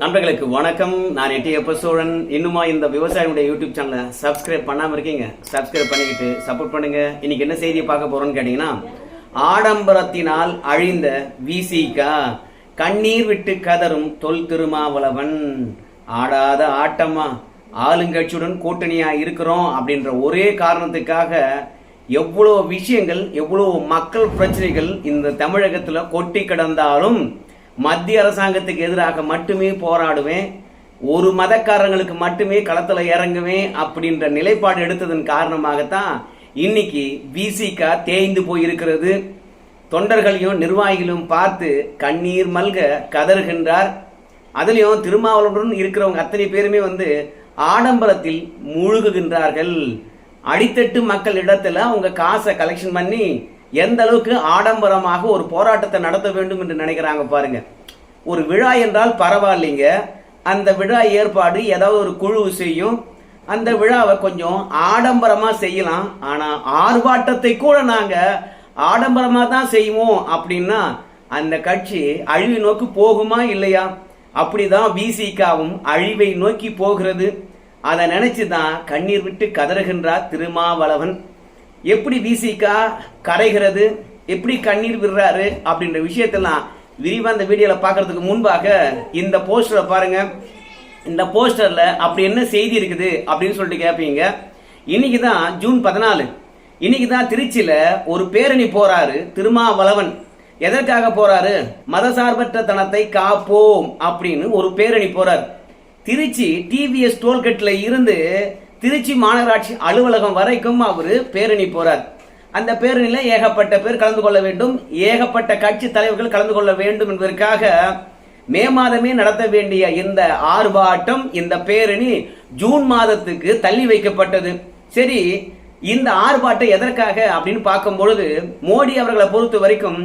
நண்பர்களுக்கு வணக்கம். நான் எட்டியப்ப சோழன். இன்னுமா இந்த விவசாயியுடைய யூடியூப் சேனலை சப்ஸ்கிரைப் பண்ணாமல் இருக்கீங்க சப்ஸ்கிரைப் பண்ணிக்கிட்டு சப்போர்ட் பண்ணுங்க. இன்னைக்கு என்ன செய்தியை பார்க்க போறோம்னு கேட்டீங்கன்னா ஆடம்பரத்தினால் அழிந்த விசிகா கண்ணீர் விட்டு கதரும் தொல் திருமாவளவன். ஆடாத ஆட்டமா ஆளுங்கட்சியுடன் கூட்டணியா இருக்கிறோம் அப்படின்ற ஒரே காரணத்துக்காக எவ்வளோ விஷயங்கள் எவ்வளோ மக்கள் பிரச்சனைகள் இந்த தமிழகத்தில் கொட்டி கிடந்தாலும் மத்திய அரசாங்கத்துக்கு எதிராக மட்டுமே போராடுவேன் ஒரு மதக்காரங்களுக்கு மட்டுமே களத்தில் இறங்குவேன் அப்படின்ற நிலைப்பாடு எடுத்ததன் காரணமாகத்தான் இன்னைக்கு விசிகா தேய்ந்து போயிருக்கிறது. தொண்டர்களையும் நிர்வாகிகளும் பார்த்து கண்ணீர் மல்க கதறுகின்றார். அதுலேயும் திருமாவளவுடன் இருக்கிறவங்க அத்தனை பேருமே வந்து ஆடம்பரத்தில் மூழ்குகின்றார்கள். அடித்தட்டு மக்கள் இடத்துல அவங்க காசை கலெக்ஷன் பண்ணி எந்த அளவுக்கு ஆடம்பரமாக ஒரு போராட்டத்தை நடத்த வேண்டும் என்று நினைக்கிறாங்க பாருங்க. ஒரு விழா என்றால் பரவாயில்லைங்க. அந்த விழா ஏற்பாடு ஏதாவது ஒரு குழு செய்யும். அந்த விழாவை கொஞ்சம் ஆடம்பரமா செய்யலாம். ஆனா ஆர்ப்பாட்டத்தை கூட நாங்க ஆடம்பரமா தான் செய்வோம் அப்படின்னா அந்த கட்சி அழிவை நோக்கி போகுமா இல்லையா? அப்படிதான் விசிகாவும் அழிவை நோக்கி போகிறது. அதை நினைச்சு தான் கண்ணீர் விட்டு கதறுகின்றார் திருமாவளவன். எப்படி விசிகா கரைகிறது எப்படி கண்ணீர் விடுறாரு அப்படின்ற விஷயத்தெல்லாம் விரிவா இந்த வீடியோல பார்க்கறதுக்கு முன்பாக இந்த போஸ்டரை பாருங்க. இந்த போஸ்டர்ல அப்படி என்ன செய்தி இருக்குது அப்படின்னு சொல்லிட்டு கேட்பீங்க இன்னைக்கு தான் ஜூன் பதினாலு. இன்னைக்கு தான் திருச்சியில ஒரு பேரணி போறாரு திருமாவளவன். எதற்காக போறாரு? மதசார்பற்ற தனத்தை காப்போம் அப்படின்னு ஒரு பேரணி போறாரு. திருச்சி டிவிஎஸ் டோல்கேட்ல இருந்து திருச்சி மாநகராட்சி அலுவலகம் வரைக்கும் அவர் பேரணி போறார். அந்த பேரணியில் ஏகப்பட்ட பேர் கலந்து கொள்ள வேண்டும். ஏகப்பட்ட கட்சி தலைவர்கள் கலந்து கொள்ள வேண்டும் என்பதற்காக மே மாதமே நடத்த வேண்டிய இந்த ஆர்ப்பாட்டம் இந்த பேரணி ஜூன் மாதத்துக்கு தள்ளி வைக்கப்பட்டது. சரி இந்த ஆர்ப்பாட்டம் எதற்காக அப்படின்னு பார்க்கும் பொழுது மோடி அவர்களை பொறுத்த வரைக்கும்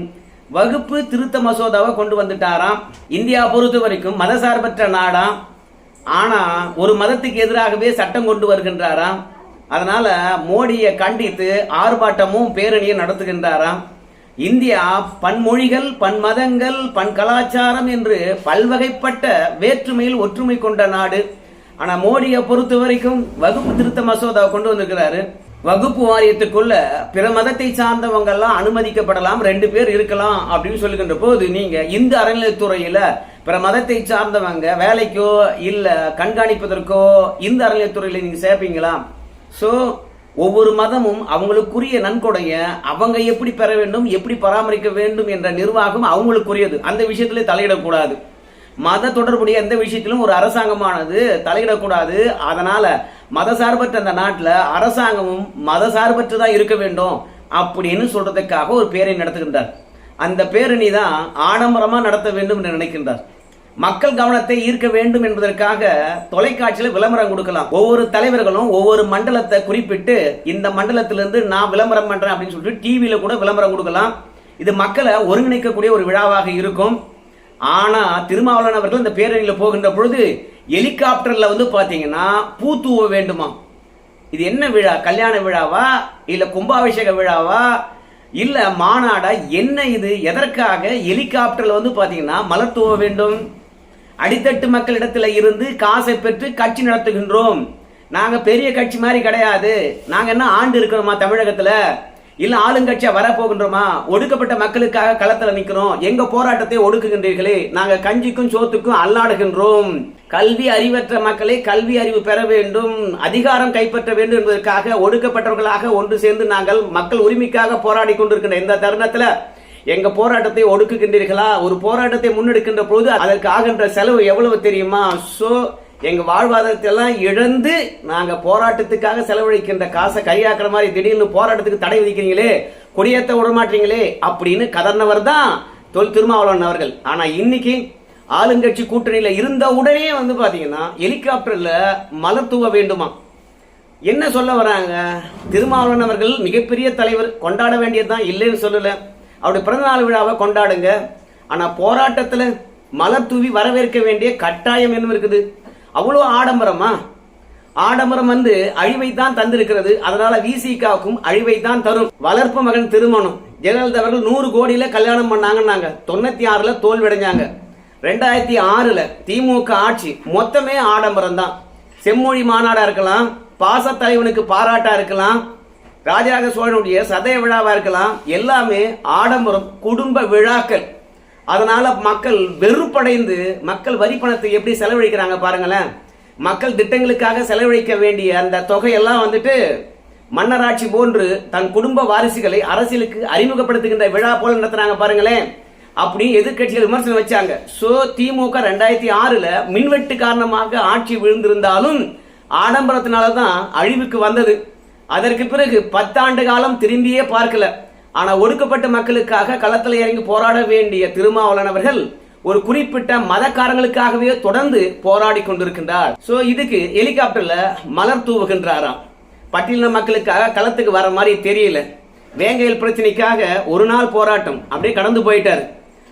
வகுப்பு திருத்த மசோதாவை கொண்டு வந்துட்டாராம். இந்தியா பொறுத்த வரைக்கும் மதசார்பற்ற நாடாம் ஆனா ஒரு மதத்துக்கு எதிராகவே சட்டம் கொண்டு வருகின்றாராம். அதனால மோடியை கண்டித்து ஆர்ப்பாட்டமும் பேரணியும் நடத்துகின்றாராம். இந்தியா பன்மொழிகள் பன்மதங்கள் பன் கலாச்சாரம் என்று பல்வகைப்பட்ட வேற்றுமையில் ஒற்றுமை கொண்ட நாடு. ஆனா மோடியை பொறுத்த வரைக்கும் வகுப்பு திருத்த மசோதாவை கொண்டு வந்திருக்கிறாரு. வகுப்பு வாரியத்துக்குள்ள பிற மதத்தை சார்ந்தவங்க எல்லாம் அனுமதிக்கப்படலாம் ரெண்டு பேர் இருக்கலாம் அப்படின்னு சொல்லுகின்ற போது நீங்க இந்து அறநிலையத்துறையில பிற மதத்தை சார்ந்தவங்க வேலைக்கோ இல்லை கண்காணிப்பதற்கோ இந்த அறநிலையத்துறையில் நீங்கள் சேர்ப்பீங்களா? ஸோ ஒவ்வொரு மதமும் அவங்களுக்குரிய நன்கொடைய அவங்க எப்படி பெற வேண்டும் எப்படி பராமரிக்க வேண்டும் என்ற நிர்வாகம் அவங்களுக்குரியது. அந்த விஷயத்துல தலையிடக்கூடாது. மத தொடர்புடைய எந்த விஷயத்திலும் ஒரு அரசாங்கமானது தலையிடக்கூடாது. அதனால மதசார்பற்ற அந்த நாட்டில் அரசாங்கமும் மதசார்பற்று தான் இருக்க வேண்டும் அப்படின்னு சொல்றதுக்காக ஒரு பேரை நடத்துகின்றார். அந்த பேரணி தான் ஆடம்பரமாக நடத்த வேண்டும் என்று நினைக்கின்றார். மக்கள் கவனத்தை ஈர்க்க வேண்டும் என்பதற்காக தொலைக்காட்சியில் விளம்பரம் கொடுக்கலாம். ஒவ்வொரு தலைவர்களும் ஒவ்வொரு மண்டலத்தை குறிப்பிட்டு இந்த மண்டலத்திலிருந்து நான் விளம்பரம் பண்றேன் அப்படின்னு சொல்லிட்டு டிவியில கூட விளம்பரம் கொடுக்கலாம். இது மக்களை ஒருங்கிணைக்கக்கூடிய ஒரு விழாவாக இருக்கும். ஆனா திருமாவளவன் அவர்கள் இந்த பேரணியில் போகின்ற பொழுது ஹெலிகாப்டர்ல வந்து பாத்தீங்கன்னா பூ தூவ வேண்டுமா இது என்ன விழா? கல்யாண விழாவா? இல்ல கும்பாபிஷேக விழாவா? இல்ல மாநாடா என்ன இது? எதற்காக ஹெலிகாப்டர்ல வந்து பாத்தீங்கன்னா மலர் தூவ வேண்டும்? அடித்தட்டு மக்களிடத்துல இருந்து காசை பெற்று கட்சி நடத்துகின்றோம். நாங்க பெரிய கட்சி மாதிரி கிடையாது. நாங்க என்ன ஆண்டு இருக்கிறோமா தமிழகத்துல? இல்ல ஆளுங்கட்சியா வரப்போகின்றோமா? ஒடுக்கப்பட்ட மக்களுக்காக களத்துல நிக்கிறோம். எங்க போராட்டத்தை ஒடுக்குகின்றீர்களே? நாங்க கஞ்சிக்கும் சோத்துக்கும் அல்லாடுகின்றோம். கல்வி அறிவற்ற மக்களை கல்வி அறிவு பெற வேண்டும். அதிகாரம் கைப்பற்ற வேண்டும் என்பதற்காக ஒடுக்கப்பட்டவர்களாக ஒன்று சேர்ந்து நாங்கள் மக்கள் உரிமைக்காக போராடி கொண்டிருக்கின்ற இந்த தருணத்துல எங்க போராட்டத்தை ஒடுக்குகின்றீர்களா? ஒரு போராட்டத்தை முன்னெடுக்கின்ற பொழுது அதற்கு ஆகின்ற செலவு எவ்வளவு தெரியுமா? சோ எங்கள் வாழ்வாதாரத்தை எல்லாம் இழந்து நாங்கள் போராட்டத்துக்காக செலவழிக்கின்ற காசை கையாக்குற மாதிரி திடீர்னு போராட்டத்துக்கு தடை விதிக்கிறீங்களே கொடியேற்ற விடமாட்டீங்களே அப்படின்னு கதர்னவர் தான் தொல் திருமாவளவன் அவர்கள். ஆனால் இன்னைக்கு ஆளுங்கட்சி கூட்டணியில் இருந்த உடனே வந்து பார்த்தீங்கன்னா ஹெலிகாப்டரில் மலர் தூவ வேண்டுமா? என்ன சொல்ல வராங்க? திருமாவளவன் அவர்கள் மிகப்பெரிய தலைவர் கொண்டாட வேண்டியதுதான் இல்லைன்னு சொல்லலை. அவருடைய பிறந்தநாள் விழாவை கொண்டாடுங்க. ஆனால் போராட்டத்தில் மலர் தூவி வரவேற்க வேண்டிய கட்டாயம் என்ன இருக்குது. அவ்வளோ ஆடம்பரமா? ஆடம்பரம் வந்து அழிவை தான் தந்திருக்கிறது. அதனால விசிகாவுக்கும் அழிவை தான் தரும். வளர்ப்பு மகன் திருமணம். ஜெயலலிதா அவர்கள் நூறு கோடியில கல்யாணம் பண்ணாங்கன்னாங்க. தொண்ணூத்தி ஆறுல தோல்வடைஞ்சாங்க ரெண்டாயிரத்தி ஆறுல திமுக ஆட்சி மொத்தமே ஆடம்பரம் தான் செம்மொழி மாநாடா இருக்கலாம் பாசத்தலைவனுக்கு பாராட்டா இருக்கலாம் ராஜராஜ சோழனுடைய சதய விழாவா இருக்கலாம். எல்லாமே ஆடம்பரம் குடும்ப விழாக்கள். அதனால மக்கள் வெறுப்படைந்து மக்கள் வரி பணத்தை எப்படி செலவழிக்கிறாங்க பாருங்களேன். மக்கள் திட்டங்களுக்காக செலவழிக்க வேண்டிய அந்த தொகையெல்லாம் வந்துட்டு மன்னராட்சி போன்று தன் குடும்ப வாரிசுகளை அரசியலுக்கு அறிமுகப்படுத்துகின்ற விழா போல நடத்துறாங்க பாருங்களேன். அப்படி எதிர்கட்சிகள் விமர்சனம் வச்சாங்க. சோ திமுக ரெண்டாயிரத்தி ஆறுல மின்வெட்டு காரணமாக ஆட்சி விழுந்திருந்தாலும் ஆடம்பரத்தினால தான் அழிவுக்கு வந்தது. அதற்கு பிறகு பத்தாண்டு காலம் திரும்பியே பார்க்கல. ஆனா ஒடுக்கப்பட்ட மக்களுக்காக களத்தில் இறங்கி போராட வேண்டிய திருமாவளவர்கள் ஒரு குறிப்பிட்ட மதக்காரங்களுக்காகவே தொடர்ந்து போராடி கொண்டிருக்கின்றார். சோ இதுக்கு ஹெலிகாப்டர்ல மலர் தூவுகின்றாராம். பட்டியலின மக்களுக்காக களத்துக்கு வர மாதிரி தெரியல. வேங்கையல் பிரச்சனைக்காக ஒரு நாள் போராட்டம். அப்படியே கடந்து போயிட்டார்.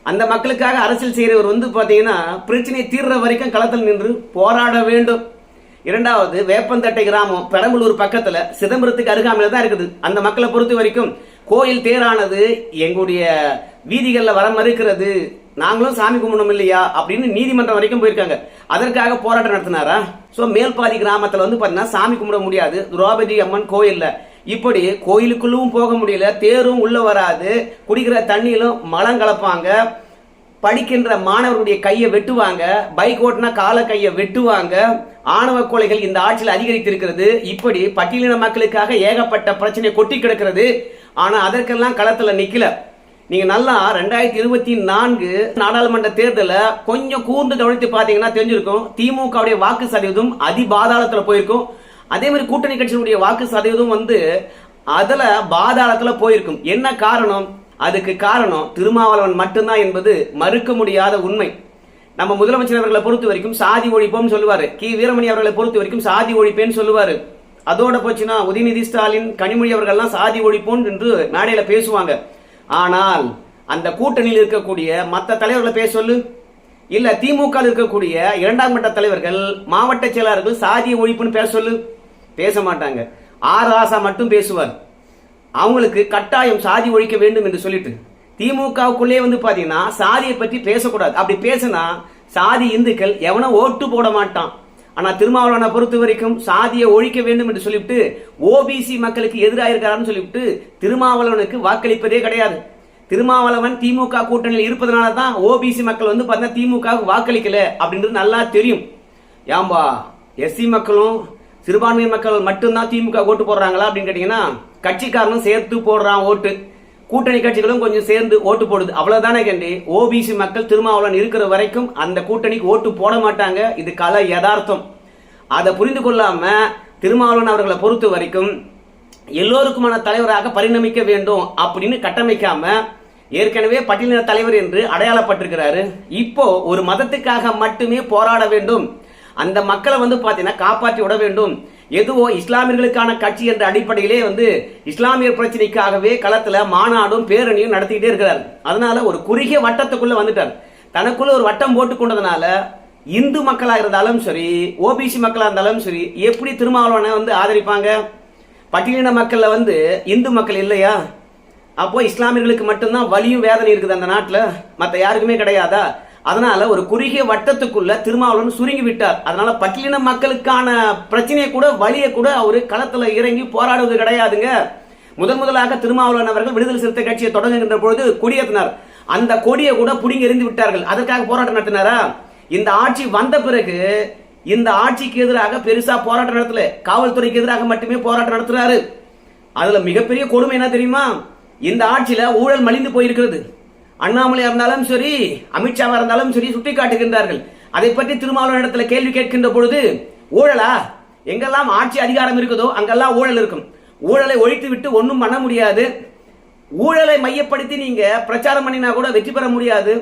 அந்த மக்களுக்காக அரசியல் செய்கிறவர் வந்து பார்த்தீங்கன்னா பிரச்சனை தீர்ற வரைக்கும் களத்தில் நின்று போராட வேண்டும். இரண்டாவது வேப்பந்தட்டை கிராமம் பெரம்பலூர் பக்கத்தில் சிதம்பரத்துக்கு அருகாமையில தான் இருக்குது. அந்த மக்களை பொறுத்த வரைக்கும் கோயில் தேரானது எங்களுடைய வீதிகளில் வர மறுக்கிறது. நாங்களும் சாமி கும்பிடணும் இல்லையா? அப்படின்னு நீதிமன்றம் வரைக்கும் போயிருக்காங்க. அதற்காக போராட்டம் நடத்தினாரா? ஸோ மேல்பாதி கிராமத்தில் வந்து பார்த்தீங்கன்னா சாமி கும்பிட முடியாது. திரௌபதி அம்மன் கோயிலில். இப்படி கோயிலுக்குள்ளும் போக முடியல. தேரும் உள்ள வராது. குடிக்கிற தண்ணியிலும் மலம் கலப்பாங்க. படிக்கின்ற மாணவர்களுடைய கையை வெட்டுவாங்க. பைக் ஓட்டினா கால கையை வெட்டுவாங்க. ஆணவ கொலைகள் இந்த ஆட்சியில் அதிகரித்திருக்கிறது. இப்படி பட்டியலின மக்களுக்காக ஏகப்பட்ட பிரச்சனை கொட்டி கிடக்கிறது. ஆனால் அதற்கெல்லாம் களத்தில் நிற்கல நீங்கள் நல்லா ரெண்டாயிரத்தி இருபத்தி நான்கு நாடாளுமன்ற தேர்தலில் கொஞ்சம் கூர்ந்து கவனித்து பார்த்தீங்கன்னா தெரிஞ்சிருக்கும். திமுகவுடைய வாக்கு சதவீதம் அதிபாதாளத்தில் போயிருக்கும். அதே மாதிரி கூட்டணி கட்சியினுடைய வாக்கு சதவீதம் வந்து அதில் பாதாளத்தில் போயிருக்கும். என்ன காரணம்? அதுக்கு காரணம் திருமாவளவன் மட்டும்தான் என்பது மறுக்க முடியாத உண்மை. நம்ம முதலமைச்சர் அவர்களை பொறுத்த வரைக்கும் சாதி ஒழிப்போம்னு சொல்லுவாரு. கி. வீரமணி அவர்களை பொறுத்த வரைக்கும் சாதி ஒழிப்பேன்னு சொல்லுவாரு. அதோட போச்சுன்னா உதயநிதி ஸ்டாலின் கனிமொழி அவர்கள்லாம் சாதி ஒழிப்போம் என்று மேடையில் பேசுவாங்க. ஆனால் அந்த கூட்டணியில் இருக்கக்கூடிய மற்ற தலைவர்களை பேச சொல்லு. இல்ல திமுக இருக்கக்கூடிய இரண்டாம் கட்ட தலைவர்கள் மாவட்ட செயலாளர்கள் சாதிய ஒழிப்புன்னு பேச சொல்லு. பேச மாட்டாங்க. ஆர் ஆசா மட்டும் பேசுவார். அவங்களுக்கு கட்டாயம் சாதி ஒழிக்க வேண்டும் என்று சொல்லிட்டு. திமுகவுக்குள்ளே வந்து பாத்தீங்கன்னா சாதியை பற்றி பேசக்கூடாது. அப்படி பேசினா சாதி இந்துக்கள் எவனோ ஓட்டு போட மாட்டான். ஆனா திருமாவளவனை பொறுத்த வரைக்கும் சாதியை ஒழிக்க வேண்டும் என்று சொல்லிவிட்டு ஓபிசி மக்களுக்கு எதிராக சொல்லிவிட்டு திருமாவளவனுக்கு வாக்களிப்பதே கிடையாது. திருமாவளவன் திமுக கூட்டணியில் இருப்பதனால தான் ஓபிசி மக்கள் வந்து பார்த்தீங்கன்னா திமுக வாக்களிக்கல அப்படின்றது நல்லா தெரியும். ஏம்பா எஸ்சி மக்களும் சிறுபான்மை மக்கள் மட்டும்தான் திமுக ஓட்டு போடுறாங்களா அப்படின்னு கேட்டீங்கன்னா கட்சிக்காரனும் சேர்த்து போடுறான் ஓட்டு. கூட்டணி கட்சிகளும் கொஞ்சம் சேர்ந்து ஓட்டு போடுது. அவ்வளவுதானே கண்டி? ஓபிசி மக்கள் திருமாவளவன் இருக்கிற வரைக்கும் அந்த கூட்டணிக்கு ஓட்டு போட மாட்டாங்க. இது கல யதார்த்தம். அதை புரிந்து கொள்ளாம திருமாவளவன் அவர்களை பொறுத்த வரைக்கும் எல்லோருக்குமான தலைவராக பரிணமிக்க வேண்டும் அப்படின்னு கட்டமைக்காம ஏற்கனவே பட்டியலின தலைவர் என்று அடையாளப்பட்டிருக்கிறாரு. இப்போ ஒரு மதத்துக்காக மட்டுமே போராட வேண்டும். அந்த மக்களை வந்து பார்த்தீங்கன்னா காப்பாற்றி விட வேண்டும். எதுவோ இஸ்லாமியர்களுக்கான கட்சி என்ற அடிப்படையிலே வந்து இஸ்லாமியர் பிரச்சனைக்காகவே களத்தில் மாநாடும் பேரணியும் நடத்திக்கிட்டே இருக்கிறார். அதனால ஒரு குறுகிய வட்டத்துக்குள்ள வந்துட்டார். தனக்குள்ள ஒரு வட்டம் போட்டு கொண்டதுனால இந்து மக்களாக இருந்தாலும் சரி ஓபிசி மக்களாக இருந்தாலும் சரி எப்படி திருமாவளவனை வந்து ஆதரிப்பாங்க? பட்டியலின மக்களில் வந்து இந்து மக்கள் இல்லையா? அப்போ இஸ்லாமியர்களுக்கு மட்டும்தான் வலியும் வேதனை இருக்குது அந்த நாட்டில். மற்ற யாருக்குமே கிடையாதா? அதனால ஒரு குறுகிய வட்டத்துக்குள்ள திருமாவளவன் சுருங்கி விட்டார். அதனால பட்டியலின மக்களுக்கான பிரச்சனையை கூட வழியை கூட அவரு களத்துல இறங்கி போராடுவது கிடையாதுங்க. முதன் முதலாக திருமாவளவன் அவர்கள் விடுதலை சிறுத்தை கட்சியை தொடங்குகின்ற பொழுது கொடியேற்றினார். அந்த கொடியை கூட புடிங்கி எறிந்து விட்டார்கள். அதற்காக போராட்டம் நடத்தினாரா? இந்த ஆட்சி வந்த பிறகு இந்த ஆட்சிக்கு எதிராக பெருசா போராட்டம் நடத்தல. காவல்துறைக்கு எதிராக மட்டுமே போராட்டம் நடத்துறாரு. அதுல மிகப்பெரிய கொடுமை என்ன தெரியுமா? இந்த ஆட்சியில ஊழல் மலிந்து போயிருக்கிறது. அண்ணாமலையா இருந்தாலும் சரி அமித்ஷாவா இருந்தாலும் சரி சுட்டி காட்டுகின்றார்கள் அதை பற்றி திருமாவளவன் இடத்துல கேள்வி கேட்கின்ற பொழுது ஊழலா? எங்கெல்லாம் ஆட்சி அதிகாரம் இருக்குதோ அங்கெல்லாம் ஊழல் இருக்கும். ஊழலை ஒழித்து விட்டு ஒன்றும் பண்ண முடியாது. ஊழலை மையப்படுத்தி நீங்க பிரச்சாரம் பண்ணினா கூட வெற்றி பெற முடியாது.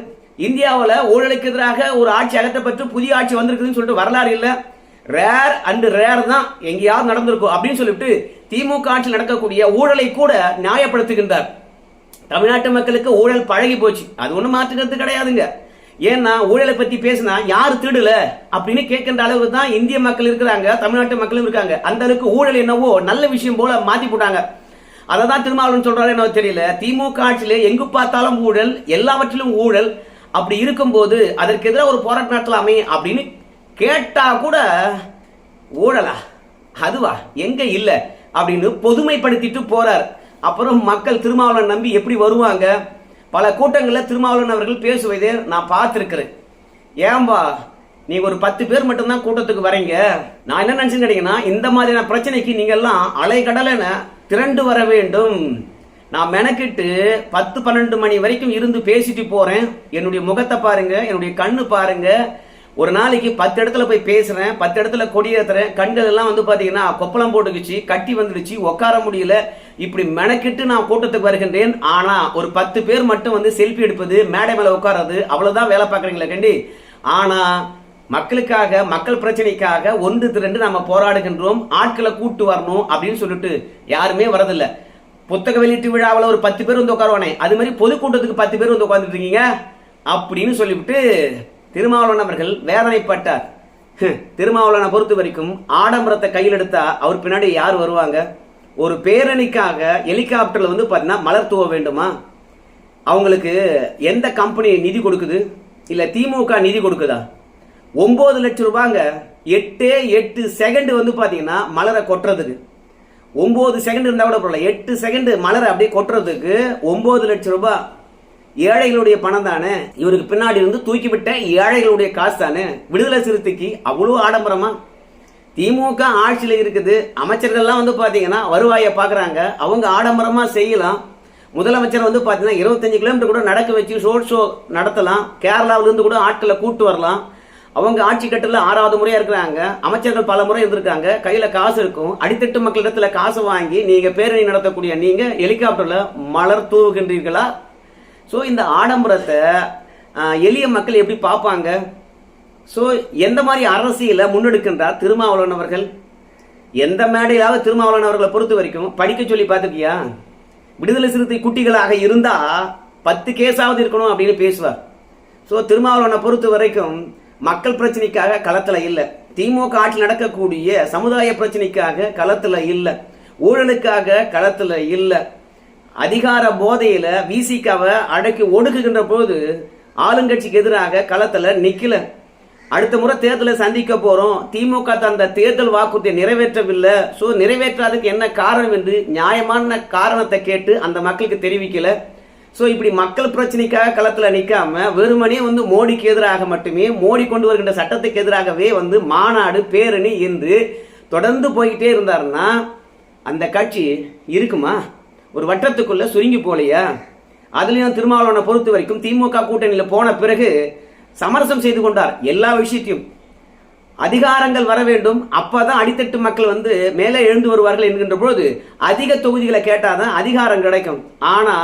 இந்தியாவில் ஊழலுக்கு எதிராக ஒரு ஆட்சி அகற்றப்பட்டு புதிய ஆட்சி வந்திருக்குதுன்னு சொல்லிட்டு வரலாறு இல்லை. ரேர் அண்டு ரேர் தான் எங்கேயாவது நடந்திருக்கும். அப்படின்னு சொல்லிட்டு திமுக ஆட்சியில் நடக்கக்கூடிய ஊழலை கூட நியாயப்படுத்துகின்றார். தமிழ்நாட்டு மக்களுக்கு ஊழல் பழகி போச்சு. அது ஒன்றும் மாற்றுக்கிறது கிடையாதுங்க. ஏன்னா ஊழலை பற்றி பேசினா யார் திருடல அப்படின்னு கேட்கின்ற அளவுக்கு தான் இந்திய மக்கள் இருக்கிறாங்க தமிழ்நாட்டு மக்களும் இருக்காங்க. அந்த அளவுக்கு ஊழல் என்னவோ நல்ல விஷயம் போல மாற்றி போட்டாங்க. அதை தான் திருமாவளவன் சொல்றாரு என்ன தெரியல. திமுக ஆட்சியில எங்கு பார்த்தாலும் ஊழல் எல்லாவற்றிலும் ஊழல். அப்படி இருக்கும்போது அதற்கு எதிராக ஒரு போராட்டம் நடத்தலாமே அப்படின்னு கேட்டா கூட ஊழலா? அதுவா? எங்க இல்லை? அப்படின்னு பொதுமைப்படுத்திட்டு போறார். அப்புறம் மக்கள் திருமாவளவன் நம்பி எப்படி வருவாங்க? பல கூட்டங்களில் திருமாவளவன் அவர்கள் பேசுவதை நான் பார்த்துருக்குறேன். ஏன்பா நீங்கள் ஒரு பத்து பேர் மட்டும்தான் கூட்டத்துக்கு வரீங்க? நான் என்ன நினைச்சுன்னு கேட்டீங்கன்னா இந்த மாதிரியான பிரச்சனைக்கு நீங்கள்லாம் அலைக்கடலைன்னு திரண்டு வர வேண்டும். நான் மெனக்கிட்டு பத்து பன்னெண்டு மணி வரைக்கும் இருந்து பேசிட்டு போகிறேன் என்னுடைய முகத்தை பாருங்க என்னுடைய கண்ணு பாருங்க. ஒரு நாளைக்கு பத்து இடத்துல போய் பேசுகிறேன் பத்து இடத்துல கொடியேற்றுறேன் கண்கள் எல்லாம் வந்து பார்த்தீங்கன்னா கொப்பளம் போட்டுக்குச்சு கட்டி வந்துடுச்சு உட்கார முடியல. இப்படி மெனக்கிட்டு நான் கூட்டத்துக்கு வருகின்றேன். ஆனா ஒரு பத்து பேர் மட்டும் வந்து செல்ஃபி எடுப்பது மேடை மேல உட்கார்றது அவ்வளவுதான் வேலை பார்க்குறீங்களா கண்டி. ஆனா மக்களுக்காக மக்கள் பிரச்சனைக்காக ஒன்று திரண்டு நம்ம போராடுகின்றோம். ஆட்களை கூட்டு வரணும் அப்படின்னு சொல்லிட்டு யாருமே வரதில்ல. புத்தக வெளியீட்டு விழாவில் ஒரு பத்து பேர் வந்து உட்காருவானே. அது மாதிரி பொதுக்கூட்டத்துக்கு பத்து பேர் வந்து உட்காந்துட்டு இருக்கீங்க அப்படின்னு சொல்லிவிட்டு திருமாவளவன் அவர்கள் வேதனைப்பட்டார். திருமாவளவனை பொறுத்த வரைக்கும் ஆடம்பரத்தை கையில் எடுத்தா அவர் பின்னாடி யார் வருவாங்க? ஒரு பேரணிக்காக ஹெலிகாப்டரில் வந்து பார்த்தீங்கன்னா மலர் தூவ வேண்டுமா? அவங்களுக்கு எந்த கம்பெனி நிதி கொடுக்குது? இல்லை திமுக நிதி கொடுக்குதா? ஒம்பது லட்சம் ரூபாங்க. எட்டே எட்டு செகண்டு வந்து பார்த்தீங்கன்னா மலரை கொட்டுறதுக்கு. ஒம்பது செகண்ட் இருந்தால் கூட பரவாயில்ல. எட்டு செகண்டு மலரை அப்படியே கொட்டுறதுக்கு ஒம்பது லட்சம் ரூபாய் ஏழைகளுடைய பணம் தானே? இவருக்கு பின்னாடி இருந்து தூக்கிவிட்ட ஏழைகளுடைய காசு தானே? விடுதலை சிறுத்தைக்கு அவ்வளோ ஆடம்பரமா? திமுக ஆட்சியில் இருக்குது. அமைச்சர்கள்லாம் வந்து பார்த்தீங்கன்னா வருவாயை பார்க்குறாங்க அவங்க ஆடம்பரமாக செய்யலாம். முதலமைச்சர் வந்து பார்த்தீங்கன்னா இருபத்தஞ்சு கிலோமீட்டர் கூட நடக்க வச்சு ரோட் ஷோ நடத்தலாம். கேரளாவிலேருந்து கூட ஆட்களை கூட்டு வரலாம். அவங்க ஆட்சி கட்டில் ஆறாவது முறையாக இருக்கிறாங்க. அமைச்சர்கள் பல முறை இருந்திருக்காங்க. கையில் காசு இருக்கும். அடித்தட்டு மக்களிடத்தில் காசு வாங்கி நீங்கள் பேரணி நடத்தக்கூடிய நீங்கள் ஹெலிகாப்டரில் மலர் தூவுகின்றீர்களா? ஸோ இந்த ஆடம்பரத்தை எளிய மக்கள் எப்படி பார்ப்பாங்க? ஸோ எந்த மாதிரி அரசியலை முன்னெடுக்கின்றார் திருமாவளவன் அவர்கள்? எந்த மேடையிலாவது திருமாவளவன் அவர்களை பொறுத்த வரைக்கும் படிக்க சொல்லி பார்த்துருக்கியா விடுதலை சிறுத்தை குட்டிகளாக இருந்தா பத்து கேஸாவது இருக்கணும் அப்படின்னு பேசுவார். ஸோ திருமாவளவனை பொறுத்த வரைக்கும் மக்கள் பிரச்சனைக்காக களத்தில் இல்லை. திமுக ஆட்சி நடக்கக்கூடிய சமுதாய பிரச்சனைக்காக களத்தில் இல்லை. ஊழலுக்காக களத்தில் இல்லை. அதிகார போதையில் விசிகாவை அடக்கி ஒடுக்குகின்ற போது ஆளுங்கட்சிக்கு எதிராக களத்தில் நிற்கலை அடுத்த முறை தேர்தலை சந்திக்க போகிறோம் திமுக தந்த தேர்தல் வாக்குறுதியை நிறைவேற்றவில்லை. ஸோ நிறைவேற்றாததுக்கு என்ன காரணம் என்று நியாயமான காரணத்தை கேட்டு அந்த மக்களுக்கு தெரிவிக்கல. ஸோ இப்படி மக்கள் பிரச்சனைக்காக களத்தில் நிற்காம வெறுமனே வந்து மோடிக்கு எதிராக மட்டுமே மோடி கொண்டு வருகின்ற சட்டத்துக்கு எதிராகவே வந்து மாநாடு பேரணி என்று தொடர்ந்து போய்கிட்டே இருந்தாருன்னா அந்த கட்சி இருக்குமா? ஒரு வட்டத்துக்குள்ளே சுருங்கி போலையா? அதுலேயும் திருமாவளவனை பொறுத்த வரைக்கும் திமுக கூட்டணியில் போன பிறகு சமரசம் செய்து கொண்டார் எல்லா விஷயத்தையும். அதிகாரங்கள் வர வேண்டும். அப்பதான் அடித்தட்டு மக்கள் வந்து மேலே எழுந்து வருவார்கள் என்கின்ற பொழுது அதிக தொகுதிகளை கேட்டாதான் அதிகாரம் கிடைக்கும். ஆனா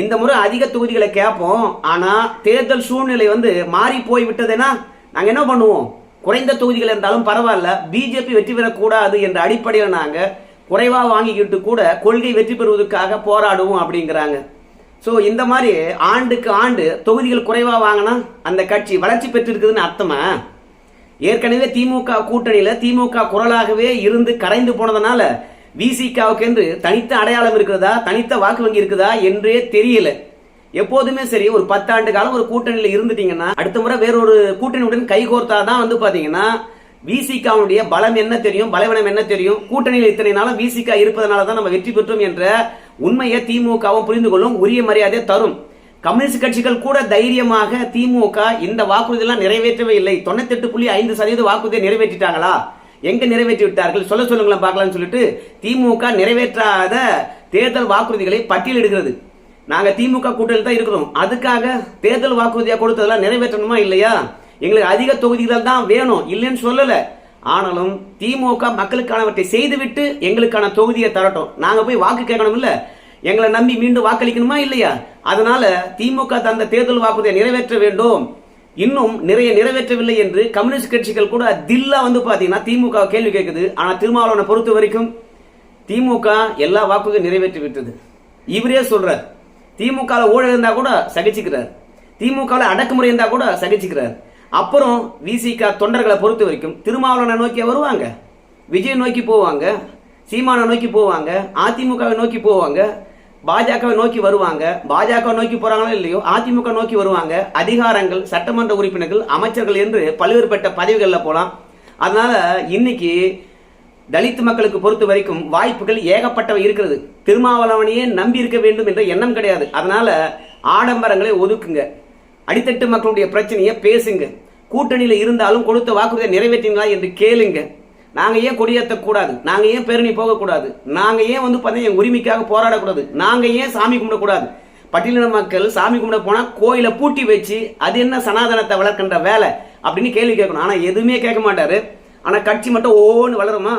இந்த முறை அதிக தொகுதிகளை கேட்போம். ஆனா தேர்தல் சூழ்நிலை வந்து மாறி போய் விட்டதுன்னா நாங்க என்ன பண்ணுவோம்? குறைந்த தொகுதிகள் இருந்தாலும் பரவாயில்ல. பிஜேபி வெற்றி பெறக்கூடாது என்ற அடிப்படையில் நாங்க குறைவா வாங்கிக்கிட்டு கூட கொள்கை வெற்றி பெறுவதற்காக போராடுவோம் அப்படிங்கிறாங்க. ஸோ இந்த மாதிரி ஆண்டுக்கு ஆண்டு தொகுதிகள் குறைவாக வாங்கினா அந்த கட்சி வளர்ச்சி பெற்றிருக்குதுன்னு அர்த்தமா? ஏற்கனவே திமுக கூட்டணியில் திமுக குரலாகவே இருந்து கரைந்து போனதுனால விசிகாவுக்கு என்று தனித்த அடையாளம் இருக்கிறதா தனித்த வாக்கு வங்கி இருக்குதா என்றே தெரியல. எப்போதுமே சரி ஒரு பத்தாண்டு காலம் ஒரு கூட்டணியில் இருந்துட்டீங்கன்னா அடுத்த முறை வேறொரு கூட்டணியுடன் கைகோர்த்தா தான் வந்து பார்த்தீங்கன்னா விசிகாவுடைய பலம் என்ன தெரியும் பலவீனம் என்ன தெரியும்? கூட்டணியில் இத்தனை நாளும் விசிகா இருப்பதனால தான் நம்ம வெற்றி பெற்றோம் என்ற உண்மையை திமுகவும் புரிந்து கொள்ளும் உரிய மரியாதை தரும். கம்யூனிஸ்ட் கட்சிகள் கூட தைரியமாக திமுக இந்த வாக்குறுதியெல்லாம் நிறைவேற்றவே இல்லை. தொண்ணூத்தெட்டு புள்ளி ஐந்து சதவீத வாக்குறுதியை நிறைவேற்றிட்டாங்களா? எங்க நிறைவேற்றி விட்டார்கள்? சொல்ல சொல்லுங்களேன் பார்க்கலாம்னு சொல்லிட்டு திமுக நிறைவேற்றாத தேர்தல் வாக்குறுதிகளை பட்டியலிடுகிறது நாங்கள் திமுக கூட்டணி தான் இருக்கிறோம். அதுக்காக தேர்தல் வாக்குறுதியாக கொடுத்ததெல்லாம் நிறைவேற்றணுமா இல்லையா? எங்களுக்கு அதிக தொகுதிகள் தான் வேணும். இல்லைன்னு சொல்லலை. ஆனாலும் திமுக மக்களுக்கானவற்றை செய்துவிட்டு எங்களுக்கான தொகுதியை தரட்டும். நாங்கள் போய் வாக்கு கேட்கணும் இல்லை எங்களை நம்பி மீண்டும் வாக்களிக்கணுமா இல்லையா? அதனால திமுக தந்த தேர்தல் வாக்குறுதியை நிறைவேற்ற வேண்டும். இன்னும் நிறைய நிறைவேற்றவில்லை என்று கம்யூனிஸ்ட் கட்சிகள் கூட தில்லா வந்து பார்த்தீங்கன்னா திமுக கேள்வி கேட்குது. ஆனால் திருமாவளவனை பொறுத்த வரைக்கும் திமுக எல்லா வாக்குறுதியும் நிறைவேற்றி விட்டது. இவரே சொல்றார் திமுக ஊழல் இருந்தால் கூட சகிச்சுக்கிறார். திமுகவில் அடக்குமுறை இருந்தால் கூட சகிச்சுக்கிறார். அப்புறம் விசிகா தொண்டர்களை பொறுத்த வரைக்கும் திருமாவளவனை நோக்கி வருவாங்க. விஜய் நோக்கி போவாங்க. சீமானை நோக்கி போவாங்க. அதிமுகவை நோக்கி போவாங்க. பாஜகவை நோக்கி வருவாங்க. பாஜக நோக்கி போறாங்களோ இல்லையோ அதிமுக நோக்கி வருவாங்க. அதிகாரங்கள் சட்டமன்ற உறுப்பினர்கள் அமைச்சர்கள் என்று பல்வேறுபட்ட பதவிகளில் போகலாம் அதனால இன்னைக்கு தலித் மக்களுக்கு பொறுத்த வரைக்கும் வாய்ப்புகள் ஏகப்பட்டவை இருக்கிறது. திருமாவளவனையே நம்பி இருக்க வேண்டும் என்ற எண்ணம் கிடையாது. அதனால ஆடம்பரங்களை ஒதுக்குங்க. அடித்தட்டு மக்களுடைய பிரச்சனையை பேசுங்க. கூட்டணியில் இருந்தாலும் கொடுத்த வாக்குறுதியை நிறைவேற்றிங்களா என்று கேளுங்க. நாங்கள் ஏன் கொடியேற்றக்கூடாது நாங்கள் ஏன் பேரணி போகக்கூடாது? நாங்கள் ஏன் வந்து பார்த்தீங்கன்னா எங்க உரிமைக்காக போராடக்கூடாது? நாங்கள் ஏன் சாமி கும்பிடக்கூடாது பட்டியலின மக்கள் சாமி கும்பிட போனால் கோயிலை பூட்டி வச்சு அது என்ன சனாதனத்தை வளர்க்கின்ற வேலை அப்படின்னு கேள்வி கேட்கணும். ஆனால் எதுவுமே கேட்க மாட்டாரு. ஆனால் கட்சி மட்டும் ஓன்னு வளருமா?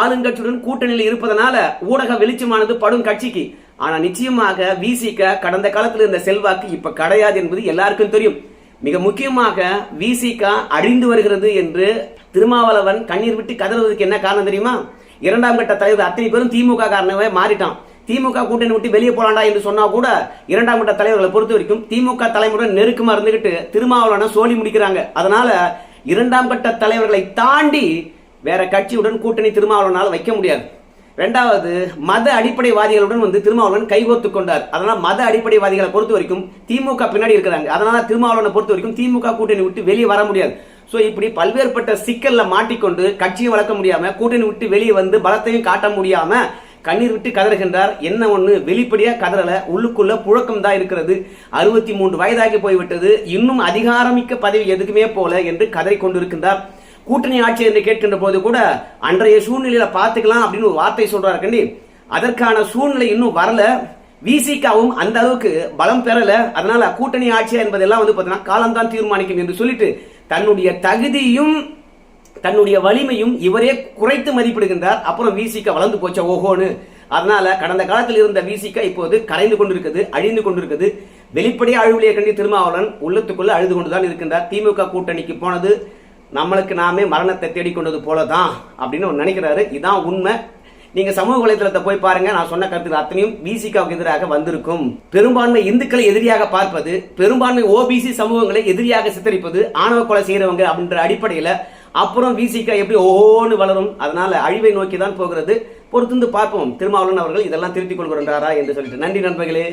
ஆளுங்கட்சியுடன் கூட்டணியில் இருப்பதனால ஊடக வெளிச்சமானது படும் கட்சிக்கு. ஆனா நிச்சயமாக விசிக கடந்த காலத்தில் இருந்த செல்வாக்கு இப்ப கிடையாது என்பது எல்லாருக்கும் தெரியும். மிக முக்கியமாக விசிக அழிந்து வருகிறது என்று திருமாவளவன் கண்ணீர் விட்டு கதறுவதற்கு என்ன காரணம் தெரியுமா? இரண்டாம் கட்ட தலைவர் அத்தனை பேரும் திமுக காரணமே மாறிட்டான். திமுக கூட்டணி விட்டு வெளியே போலாண்டா என்று சொன்னா கூட இரண்டாம் கட்ட தலைவர்களை பொறுத்த வரைக்கும் திமுக தலைமுடன் நெருக்கமா இருந்துகிட்டு திருமாவளவனை சோழி முடிக்கிறாங்க. அதனால இரண்டாம் கட்ட தலைவர்களை தாண்டி வேற கட்சியுடன் கூட்டணி திருமாவளவனால் வைக்க முடியாது. ரெண்டாவது மத அடிப்படைவாதிகளுடன் வந்து திருமாவளவன் கைகோர்த்து கொண்டார். அதனால மத அடிப்படைவாதிகளை பொறுத்த வரைக்கும் திமுக பின்னாடி இருக்கிறாங்க. அதனால திருமாவளவனை பொறுத்த வரைக்கும் திமுக கூட்டணி விட்டு வெளியே வர முடியாது. ஸோ இப்படி பல்வேறுபட்ட சிக்கல்ல மாட்டிக்கொண்டு கட்சியை வளர்க்க முடியாம கூட்டணி விட்டு வெளியே வந்து பலத்தையும் காட்ட முடியாம கண்ணீர் விட்டு கதறுகின்றார். என்ன ஒன்று வெளிப்படையாக கதறல. உள்ளுக்குள்ள புழக்கம் தான் இருக்கிறது. அறுபத்தி மூன்று வயதாகி போய்விட்டது. இன்னும் அதிகாரமிக்க பதவி எதுக்குமே போல என்று கதறி கொண்டிருக்கின்றார். கூட்டணி ஆட்சி என்று கேட்கின்ற போது கூட அன்றைய சூழ்நிலையில பார்த்துக்கலாம் அப்படின்னு ஒரு வார்த்தை சொல்றாரு கண்டி. அதற்கான சூழ்நிலை இன்னும் வரல. விசிகாவும் அந்த அளவுக்கு பலம் பெறல. அதனால கூட்டணி ஆட்சியா என்பதெல்லாம் வந்து பார்த்தீங்கன்னா காலம்தான் தீர்மானிக்கும் என்று சொல்லிட்டு தன்னுடைய தகுதியும் தன்னுடைய வலிமையும் இவரே குறைத்து மதிப்பிடுகின்றார். அப்புறம் விசிக வளர்ந்து போச்ச ஓஹோன்னு. அதனால கடந்த காலத்தில் இருந்த விசிக இப்போது கரைந்து கொண்டிருக்குது அழிந்து கொண்டிருக்குது. வெளிப்படையே அழுவலியை கண்டி திருமாவளவன் உள்ளத்துக்குள்ள அழுது கொண்டுதான் இருக்கின்றார். திமுக கூட்டணிக்கு போனது நம்மளுக்கு நாமே மரணத்தை தேடிக்கொண்டது போல தான் அப்படின்னு அவர் நினைக்கிறாரு. இதான் உண்மை. நீங்க சமூக வலைதளத்தை போய் பாருங்க. நான் சொன்ன கருத்துக்கள் அத்தனையும் பிசிகாவுக்கு எதிராக வந்திருக்கும். பெரும்பான்மை இந்துக்களை எதிரியாக பார்ப்பது பெரும்பான்மை ஓபிசி சமூகங்களை எதிரியாக சித்தரிப்பது ஆணவ கொலை செய்யறவங்க அப்படின்ற அடிப்படையில அப்புறம் விசிகா எப்படி ஓன்னு வளரும். அதனால அழிவை நோக்கி தான் போகிறது. பொறுத்திருந்து பார்ப்போம். திருமாவளவன் அவர்கள் இதெல்லாம் திருத்திக் கொள்கிறாரா என்று சொல்லிட்டு. நன்றி நண்பர்களே.